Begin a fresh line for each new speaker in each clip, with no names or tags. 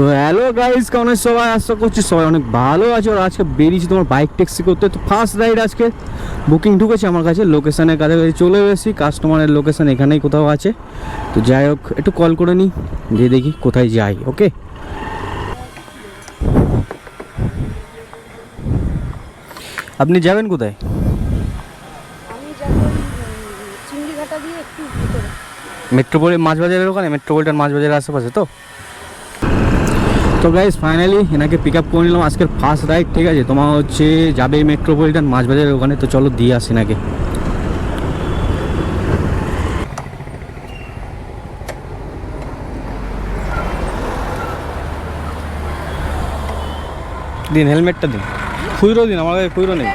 তো hello guys কেমন সবাই? আশা করছি সবাই অনেক ভালো আছে। আর আজকে বেরিয়েছি তোমার বাইক ট্যাক্সি করতে। তো ফার্স্ট রাইড আজকে। বুকিং ঢুকেছে আমার কাছে লোকেশানের কাছাকাছি চলে এসেছি। কাস্টমারের লোকেশান এখানেই কোথাও আছে। তো যাই হোক একটু কল করে নিই দিয়ে দেখি কোথায় যাই ওকে আপনি যাবেন কোথায়?
আমি যাব চিংড়িঘাটা দিয়ে একটু ভিতরে।
মেট্রোপলি মাছ বাজারের ওখানে? মেট্রোপলিটন মাছ বাজারের আশেপাশে তো? তো গাইজ ফাইনালি এনাকে পিক আপ করে নিলাম। আজকের ফার্স্ট রাইড ঠিক আছে? তোমার হচ্ছে যাবে মেট্রোপলিটন মাছ বাজারের ওখানে, তো চলো দিয়ে আসি নাকি দিন হেলমেটটা দিন। খুচরো দিন, আমার কাছে খুচরো নেই।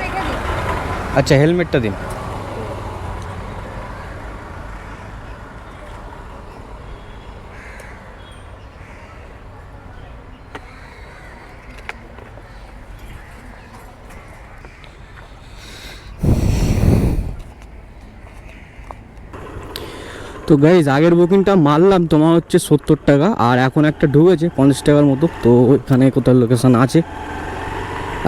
আচ্ছা হেলমেটটা দিন। তো গাইজ আগের বুকিংটা মারলাম, তোমার হচ্ছে সত্তর টাকা, আর এখন একটা ঢুকেছে পঞ্চাশ টাকার মতো। তো এখানে কোথাও লোকেশান আছে?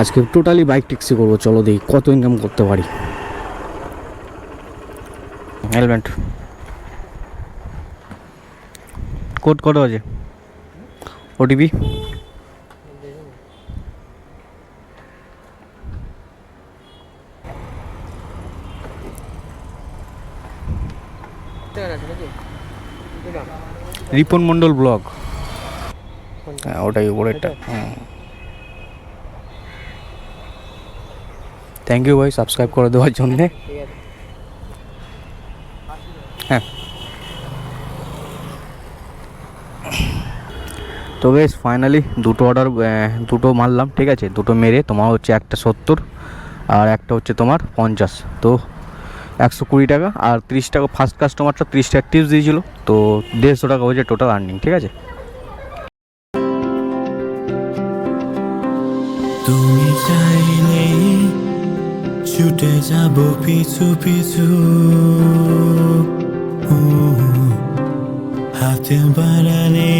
আজকে টোটালি বাইক ট্যাক্সি করব, চলো দেখি কত ইনকাম করতে পারি। হেলমেট কোড কত আছে? OTP Ripon Mondal blog. হ্যাঁ ওটাই উপরেরটা। থ্যাংক ইউ ভাই সাবস্ক্রাইব করে দেওয়ার জন্যে। হ্যাঁ। তো বেশ ফাইনালি দুটো অর্ডার দুটো মারলাম ঠিক আছে? দুটো মেরে তোমার হচ্ছে একটা সত্তর আর একটা হচ্ছে তোমার পঞ্চাশ। তো একশো কুড়ি টাকা আর তিরিশ টাকা ফার্স্ট কাস্টমারটা তিরিশ টাকা টিপস দিয়েছিল, তো দেড়শো টাকা হয়েছে টোটাল আর্নিং ঠিক আছে?
তুমি চাইলে ছুটে যাব পিছু পিছু। হাতে বাড়ালে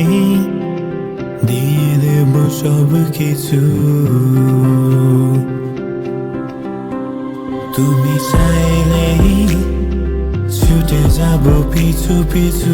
দিয়ে দেব সব কিছু পিছু পিছু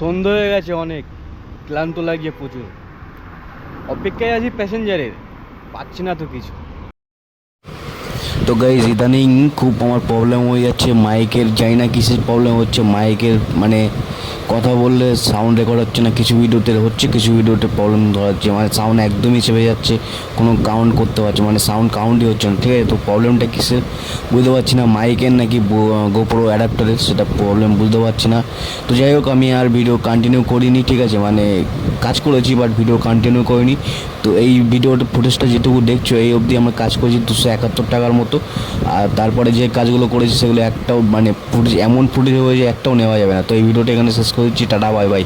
সন্ধ্যা হয়ে গেছে অনেক, ক্লান্ত লাগিয়ে প্রচুর। অপেক্ষায় আছি প্যাসেঞ্জারের, পাচ্ছি না তো কিছু। তো গাইজ ইদানিং খুব আমার প্রবলেম হয়ে যাচ্ছে মাইকের জানি না কিসের প্রবলেম হচ্ছে মাইকের মানে কথা বললে সাউন্ড রেকর্ড হচ্ছে না, কিছু ভিডিওতে হচ্ছে, কিছু ভিডিওতে প্রবলেম ধরাচ্ছে মানে সাউন্ড একদমই চেপে যাচ্ছে, কোনো কাউন্ট করতে পারছে মানে সাউন্ড কাউন্টই হচ্ছে না, ঠিক আছে? তো প্রবলেমটা কিসের? বুঝতে পারছি না মাইকের নাকি গোপ্রো অ্যাডাপ্টারের সেটা প্রবলেম বুঝতে পারছি না। তো যাই হোক, আমি আর ভিডিও কন্টিনিউ করিনি, ঠিক আছে? মানে কাজ করেছি বাট ভিডিও কন্টিনিউ করিনি। তো এই ভিডিওটা ফুটেজটা যেটুকু দেখছ, এই অবধি আমরা কাজ করেছি দুশো একাত্তর টাকার মতো। আর তারপরে যে কাজগুলো করেছি, সেগুলো একটাও মানে ফুটেজ এমন ফুটেজ হয়ে হয়েছে একটাও নেওয়া যাবে না। তো এই ভিডিওটা এখানে സബ്സ്ക്രൈബ് ചെയ്യൂ ടാ ബൈ ബൈ